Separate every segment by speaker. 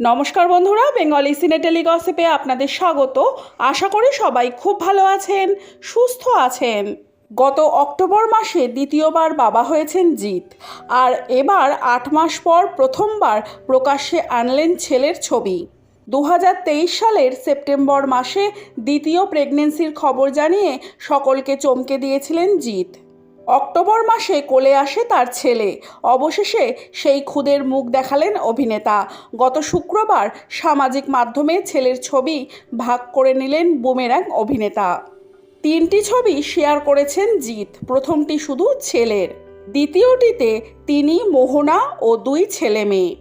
Speaker 1: নমস্কার বন্ধুরা, বেঙ্গলি সিনেটেলি গসিপে আপনাদের স্বাগত। আশা করি সবাই খুব ভালো আছেন, সুস্থ আছেন। গত অক্টোবর মাসে দ্বিতীয়বার বাবা হয়েছেন জিৎ। আর এবার আট মাস পর প্রথমবার প্রকাশ্যে আনলেন ছেলের ছবি। দু হাজার তেইশ সালের সেপ্টেম্বর মাসে দ্বিতীয় প্রেগনেন্সির খবর জানিয়ে সকলকে চমকে দিয়েছিলেন জিৎ। অক্টোবর মাসে কোলে আসে তার ছেলে। অবশেষে সেই খুদের মুখ দেখালেন অভিনেতা। গত শুক্রবার সামাজিক মাধ্যমে ছেলের ছবি ভাগ করে নিলেন বুমেরাং অভিনেতা। তিনটি ছবি শেয়ার করেছেন জিৎ। প্রথমটি শুধু ছেলের। দ্বিতীয়টিতে তিনি মোহনা ও দুই ছেলে মেয়ে।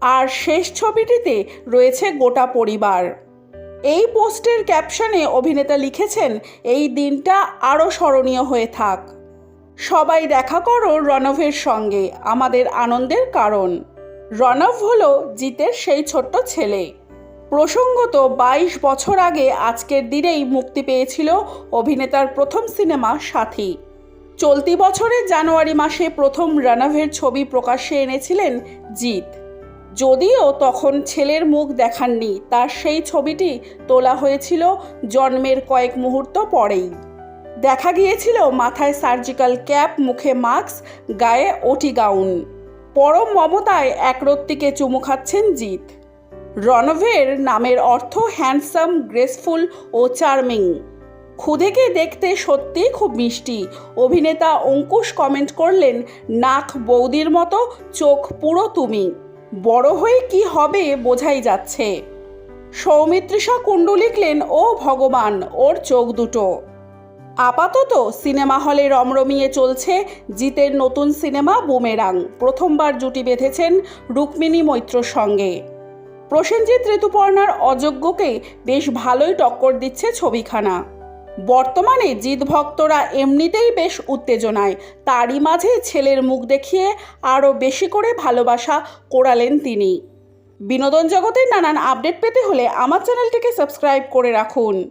Speaker 1: আর শেষ ছবিটিতে রয়েছে গোটা পরিবার। এই পোস্টের ক্যাপশনে অভিনেতা লিখেছেন, এই দিনটা আরও স্মরণীয় হয়ে থাক। সবাই দেখা করো রণভের সঙ্গে, আমাদের আনন্দের কারণ। রণভ হলো জিতের সেই ছোট্ট ছেলে। প্রসঙ্গত বাইশ বছর আগে আজকের দিনেই মুক্তি পেয়েছিল অভিনেতার প্রথম সিনেমা সাথী। চলতি বছরের জানুয়ারি মাসে প্রথম রণভের ছবি প্রকাশ্যে এনেছিলেন জিৎ। যদিও তখন ছেলের মুখ দেখাননি, তার সেই ছবিটি তোলা হয়েছিল জন্মের কয়েক মুহূর্ত পরেই। দেখা গিয়েছিল মাথায় সার্জিক্যাল ক্যাপ মুখে মাস্ক গায়ে ওটি গাউন পরম মমতায় একরত্তিকে চুমু খাচ্ছেন জিৎ। রণভের নামের অর্থ হ্যান্ডসাম গ্রেসফুল ও চার্মিং খুদেকে দেখতে সত্যিই খুব মিষ্টি। অভিনেতা অঙ্কুশ কমেন্ট করলেন, নাক বৌদির মতো, চোখ পুরো তুমি। বড় হয়ে কি হবে বোঝাই যাচ্ছে। সৌমিত্রিষা কুণ্ডু লিখলেন, ও ভগবান, ওর চোখ দুটো। আপাতত সিনেমা হলে রমরমিয়ে চলছে জিতের নতুন সিনেমা বুমেরাং। প্রথমবার জুটি বেঁধেছেন রুক্মিণী মৈত্রর সঙ্গে। প্রসেনজিৎ ঋতুপর্ণার অযোগ্যকে বেশ ভালোই টক্কর দিচ্ছে ছবিখানা। বর্তমানে জিৎ ভক্তরা এমনিতেই বেশ উত্তেজনায়। তারই মাঝে ছেলের মুখ দেখিয়ে আরও বেশি করে ভালোবাসা কোরালেন তিনি। বিনোদন জগতের নানান আপডেট পেতে হলে আমার চ্যানেলটিকে সাবস্ক্রাইব করে রাখুন।